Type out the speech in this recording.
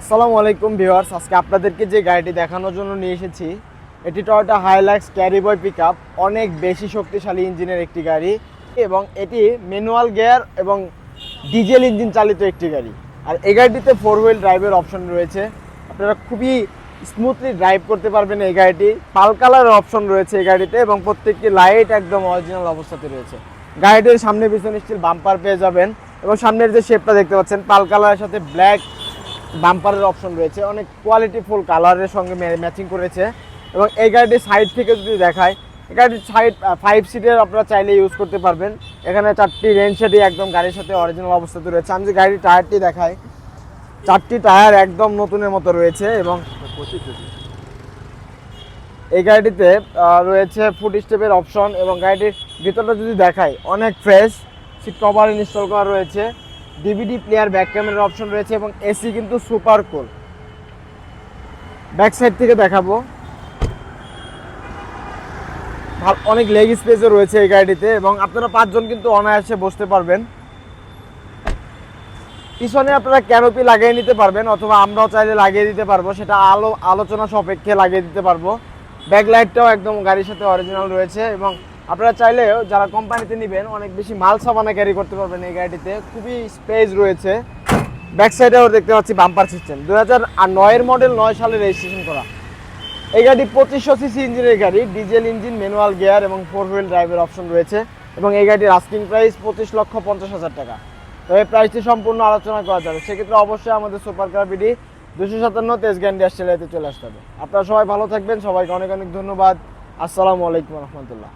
আসসালামু আলাইকুম ভিউয়ার্স, আজকে আপনাদেরকে যে গাড়িটি দেখানোর জন্য নিয়ে এসেছি, এটি টয়োটা হাইলাক্স ক্যারিবয় পিক অনেক বেশি শক্তিশালী ইঞ্জিনের একটি গাড়ি এবং এটি ম্যানুয়াল গিয়ার এবং ডিজেল ইঞ্জিন চালিত একটি গাড়ি। আর এই গাড়িটিতে ফোর হুইল ড্রাইভের অপশন রয়েছে। আপনারা খুবই স্মুথলি ড্রাইভ করতে পারবেন এই গাড়িটি। পাল কালারের অপশন রয়েছে এই গাড়িতে এবং প্রত্যেকটি লাইট একদম অরিজিনাল অবস্থাতে রয়েছে। গাড়িটির সামনে পিছনে স্টিল বাম্পার পেয়ে যাবেন এবং সামনের যে শেপটা দেখতে পাচ্ছেন, পাল কালারের সাথে ব্ল্যাক বাম্পারের অপশন রয়েছে, অনেক কোয়ালিটি ফুল কালারের সঙ্গে ম্যাচিং করেছে। এবং এই গাড়িটি সাইড থেকে যদি দেখায় এই গাড়ির সাইড ফাইভ সিটের আপনারা চাইলে ইউজ করতে পারবেন। এখানে চারটি সেটি একদম গাড়ির সাথে অরিজিনাল অবস্থাতে রয়েছে। আমি যে গাড়ির টায়ারটি দেখাই, চারটি টায়ার একদম নতুনের মতো রয়েছে এবং এই গাড়িটিতে রয়েছে ফুট স্টেপের অপশন এবং গাড়িটির ভিতরটা যদি দেখাই, অনেক ফ্রেশ সিট কভার ইনস্টল করা রয়েছে। ডিভিডি প্লেয়ার ব্যাক ক্যামেরার অপশন রয়েছে এবং এসি কিন্তু সুপার কুল ব্যাক সাইড থেকে দেখাবো। অনেক লেগ স্পেসও রয়েছে এই গাড়িটিতে এবং আপনারা পাঁচজন কিন্তু অনায়াসে বসতে পারবেন। পিছনে আপনারা ক্যানোপি লাগিয়ে নিতে পারবেন অথবা আমরাও চাইলে লাগিয়ে দিতে পারব, সেটা আলো, আলোচনা সাপেক্ষে লাগিয়ে দিতে পারব। ব্যাকলাইটটাও একদম গাড়ির সাথে অরিজিনাল রয়েছে এবং আপনারা চাইলেও যারা কোম্পানিতে নেবেন, অনেক বেশি মাল সাবানা ক্যারি করতে পারবেন এই গাড়িটিতে। খুবই স্পেস রয়েছে। ব্যাক সাইডেও দেখতে পাচ্ছি বাম্পার সিস্টেম দু হাজার নয়ের মডেল নয় সালে রেজিস্ট্রেশন করা। এই গাড়ি পঁচিশশো সিসি ইঞ্জিনের গাড়ি ডিজেল ইঞ্জিন ম্যানুয়াল গিয়ার এবং ফোর হুইল ড্রাইভের অপশন রয়েছে। এবং এই গাড়ির আস্কিং প্রাইস পঁচিশ লক্ষ পঞ্চাশ হাজার টাকা। তবে প্রাইসটি সম্পূর্ণ আলোচনা করা যাবে। সেক্ষেত্রে অবশ্যই আমাদের সুপার কার বিডি দুশো সাতান্ন তেজগান্ডি অস্ট্রেলিয়াতে চলে আসতে হবে। আপনারা সবাই ভালো থাকবেন। সবাইকে অনেক অনেক ধন্যবাদ। আসসালামু আলাইকুম রহমতুল্লাহ।